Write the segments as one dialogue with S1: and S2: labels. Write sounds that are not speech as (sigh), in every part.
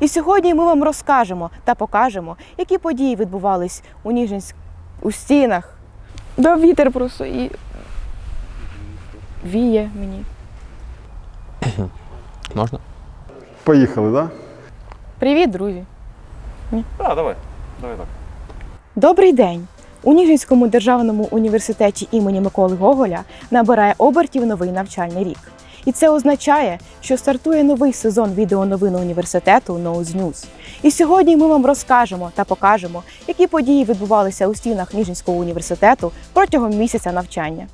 S1: І сьогодні ми вам розкажемо та покажемо, які події відбувались у Ніжинськ у стінах. Да вітер просто і віє мені. (coughs)
S2: Можна?
S3: Поїхали, так? Да?
S1: Привіт, друзі!
S4: А, давай. Давай так.
S1: Добрий день! У Ніжинському державному університеті імені Миколи Гоголя набирає обертів новий навчальний рік. І це означає, що стартує новий сезон відеоновин університету Nose News. І сьогодні ми вам розкажемо та покажемо, які події відбувалися у стінах Ніжинського університету протягом місяця навчання.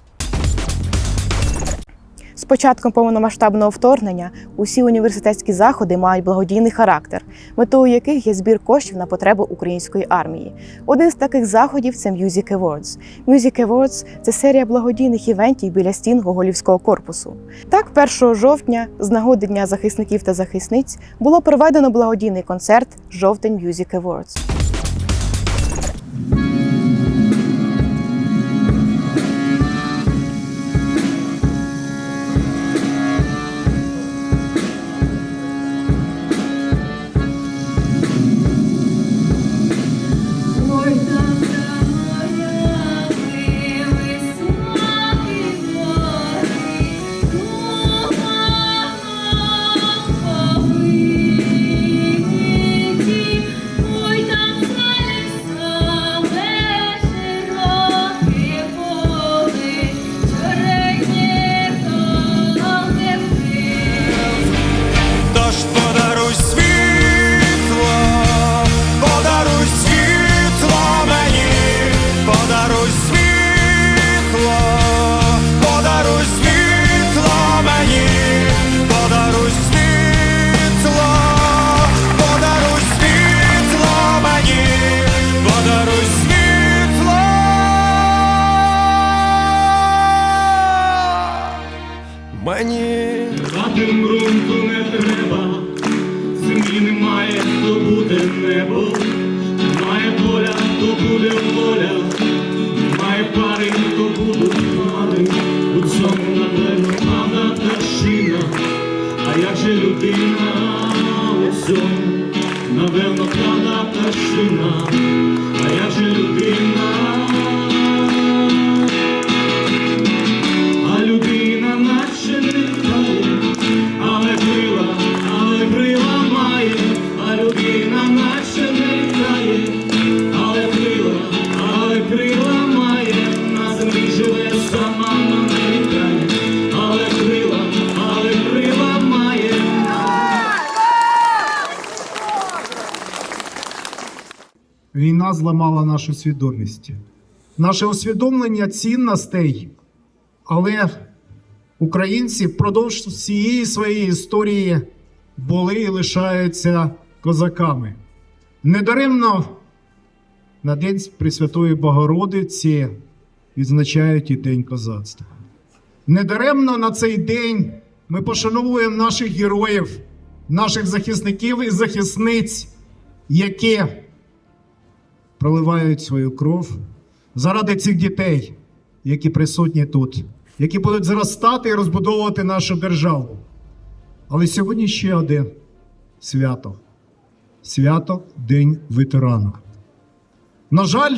S1: З початком повномасштабного вторгнення усі університетські заходи мають благодійний характер, метою яких є збір коштів на потреби української армії. Один з таких заходів це Music Awards. Music Awards – це серія благодійних івентів біля стін Гоголівського корпусу. Так, 1 жовтня, з нагоди Дня захисників та захисниць, було проведено благодійний концерт Жовтень Music Awards.
S5: Буде воля, немає пари, то будуть хмари, у цьому напевно правда та шина, а як же людина у цьому, напевно, правда та шина,
S6: зламала нашу свідомість, наше усвідомлення цінностей, але українці впродовж всієї своєї історії були і лишаються козаками. Недаремно на День Пресвятої Богородиці відзначають і День козацтва. Недаремно на цей день ми пошановуємо наших героїв, наших захисників і захисниць, які проливають свою кров заради цих дітей, які присутні тут, які будуть зростати і розбудовувати нашу державу. Але сьогодні ще одне свято. Свято День ветерана. На жаль,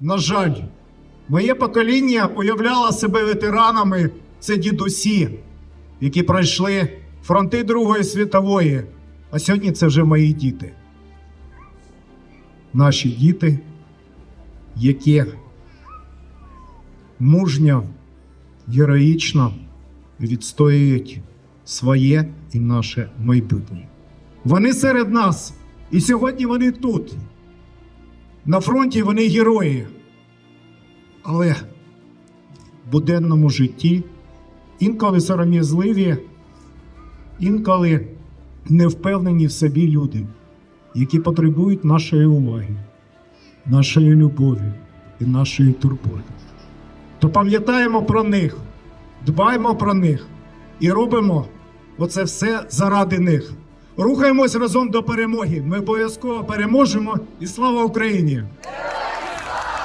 S6: на жаль, моє покоління уявляло себе ветеранами. Це дідусі, які пройшли фронти Другої світової. А сьогодні це вже мої діти наші діти, які мужньо, героїчно відстоюють своє і наше майбутнє. Вони серед нас, і сьогодні вони тут. На фронті вони герої. Але в буденному житті інколи сором'язливі, інколи невпевнені в собі люди які потребують нашої уваги, нашої любові і нашої турботи. То пам'ятаємо про них, дбаємо про них і робимо оце все заради них. Рухаємось разом до перемоги. Ми обов'язково переможемо і слава Україні!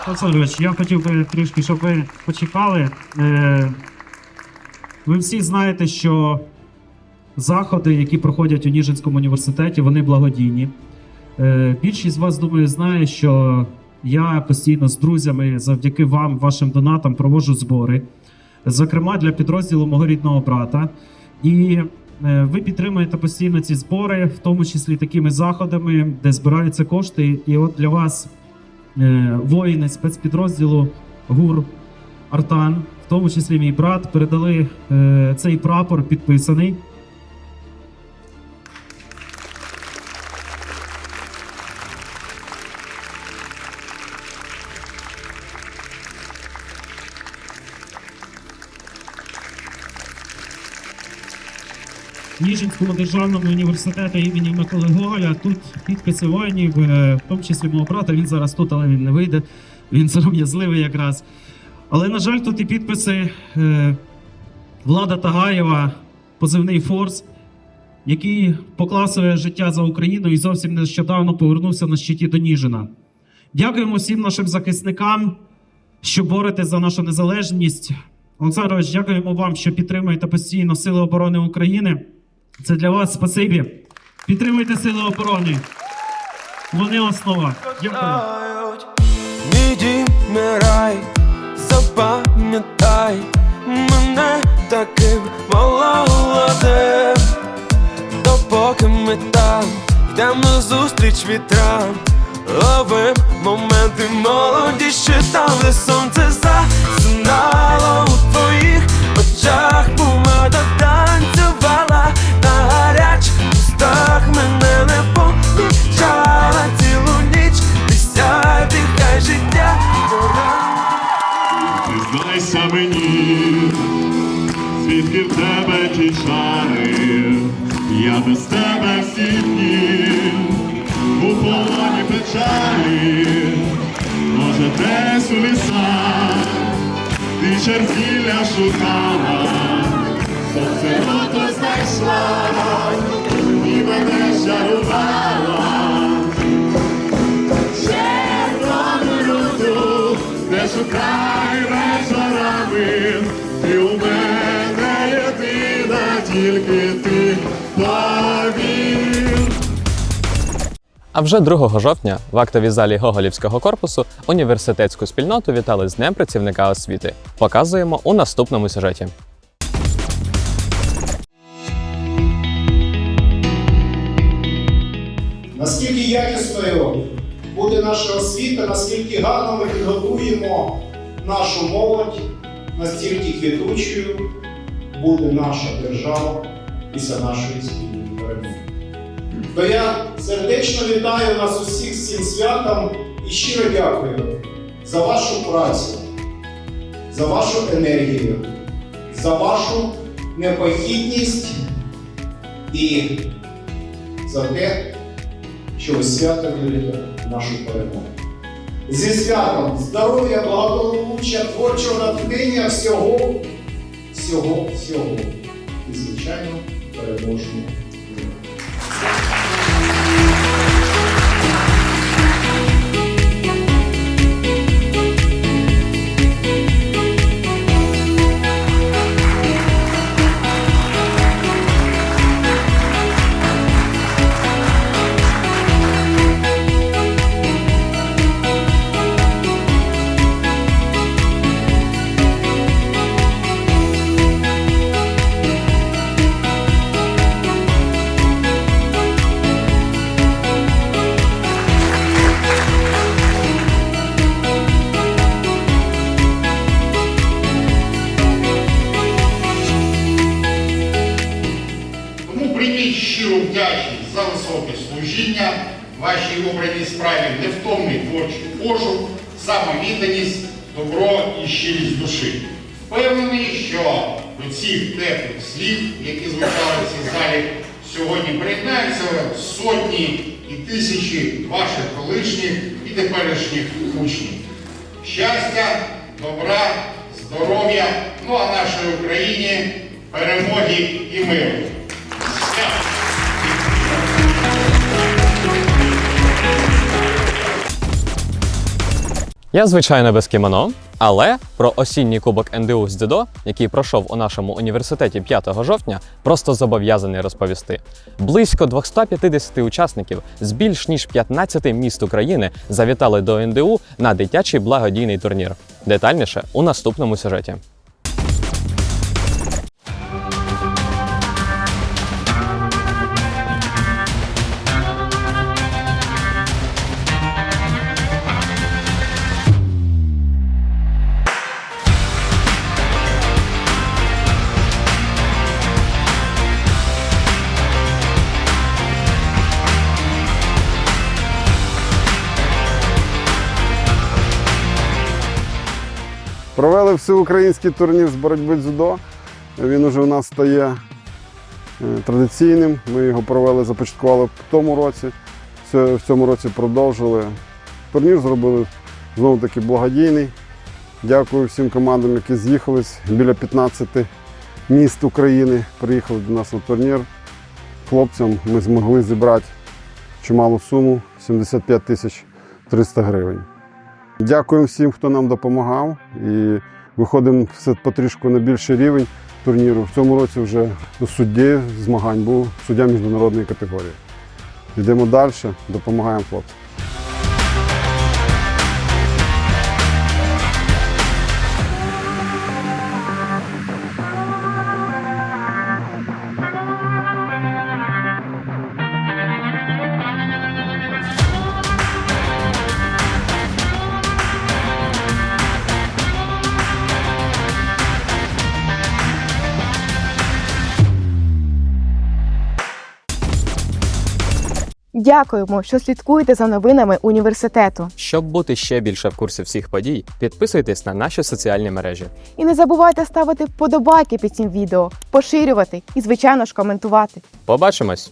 S5: Олександрович, я хотів би трішки, щоб ви почекали. Е, Ви всі знаєте, що заходи, які проходять у Ніжинському університеті, вони благодійні. Е, Більшість з вас, думаю, знає, що я постійно з друзями завдяки вам, вашим донатам, проводжу збори, зокрема для підрозділу мого рідного брата. І е, ви підтримуєте постійно ці збори, в тому числі такими заходами, де збираються кошти. І от для вас е, воїни спецпідрозділу ГУР Артан, в тому числі мій брат, передали цей прапор підписаний. Ніжинському державному університету імені Миколи Гоголя. Тут підписи воїнів, е, в тому числі мого брата. Він зараз тут, але він не вийде. Він сором'язливий якраз. Але, на жаль, тут і підписи е, Влада Тагаєва, позивний Форс, який поклав своє життя за Україну і зовсім нещодавно повернувся на щиті до Ніжина. Дякуємо всім нашим захисникам, що боретесь за нашу незалежність. Олександрович, дякуємо вам, що підтримуєте постійно Сили оборони України. Це для вас спасибі. Підтримуйте Сили оборони. Вони основа. Дякую.
S7: Запам'ятай мене таким молодим, допоки ми там йдемо зустріч вітрам, ловим моменти молодіші там, сонце засинало у твоїх очах, танцювала на устах мене не помічала цілу ніч, десяти хай життя.
S8: Признайся мені, звідки в тебе ті чари, я без тебе всі дні, у полоні печалі, може десь у лісах, ти черзілля шукала, сонце рото знайшла, мене чарувала. Червону люду, не шукай вечорами, ти у тільки ти повір.
S4: А вже 2 жовтня в актовій залі Гоголівського корпусу університетську спільноту вітали з Днем працівника освіти. Показуємо у наступному сюжеті.
S6: Наскільки якісною буде наша освіта, наскільки гарно ми підготуємо нашу молодь, настільки квітучою буде наша держава після нашої спільної перемоги. То я сердечно вітаю нас усіх з цим святом і щиро дякую за вашу працю, за вашу енергію, за вашу непохідність і за те, що ви свято вірите нашу перемогу. Зі святом здоров'я, благополуччя, творчого натхнення всього, всього, всього. І, звичайно, переможного
S9: щиру вдячність за високе служіння, вашій обраній справі невтомний творчий пошук, самовідданість, добро і щирість душі. Впевнений, що до цих теплих слів, які звучали в цій залі, сьогодні приєднаються сотні і тисячі ваших колишніх і теперішніх учнів. Щастя, добра, здоров'я, ну а нашій Україні перемоги і миру.
S4: Я, звичайно, без кімоно, Але про осінній кубок НДУ з дзюдо, який пройшов у нашому університеті 5 жовтня, просто зобов'язаний розповісти. Близько 250 учасників з більш ніж 15 міст України завітали до НДУ на дитячий благодійний турнір. Детальніше у наступному сюжеті.
S3: Провели всеукраїнський турнір з боротьби дзюдо. Він уже у нас стає е, традиційним. Ми його провели, започаткували в тому році. В цьому році продовжили. Турнір зробили знову таки благодійний. Дякую всім командам, які з'їхались. Біля 15 міст України приїхали до нас на турнір. Хлопцям ми змогли зібрати чималу суму 75 тисяч 300 гривень. Дякуємо всім, хто нам допомагав. І виходимо все потрішку на більший рівень турніру. В цьому році вже судді змагань був суддя міжнародної категорії. Йдемо далі, допомагаємо хлопцям.
S1: Дякуємо, що слідкуєте за новинами університету.
S4: Щоб бути ще більше в курсі всіх подій, підписуйтесь на наші соціальні мережі.
S1: І не забувайте ставити вподобайки під цим відео, поширювати і, звичайно ж, коментувати.
S4: Побачимось!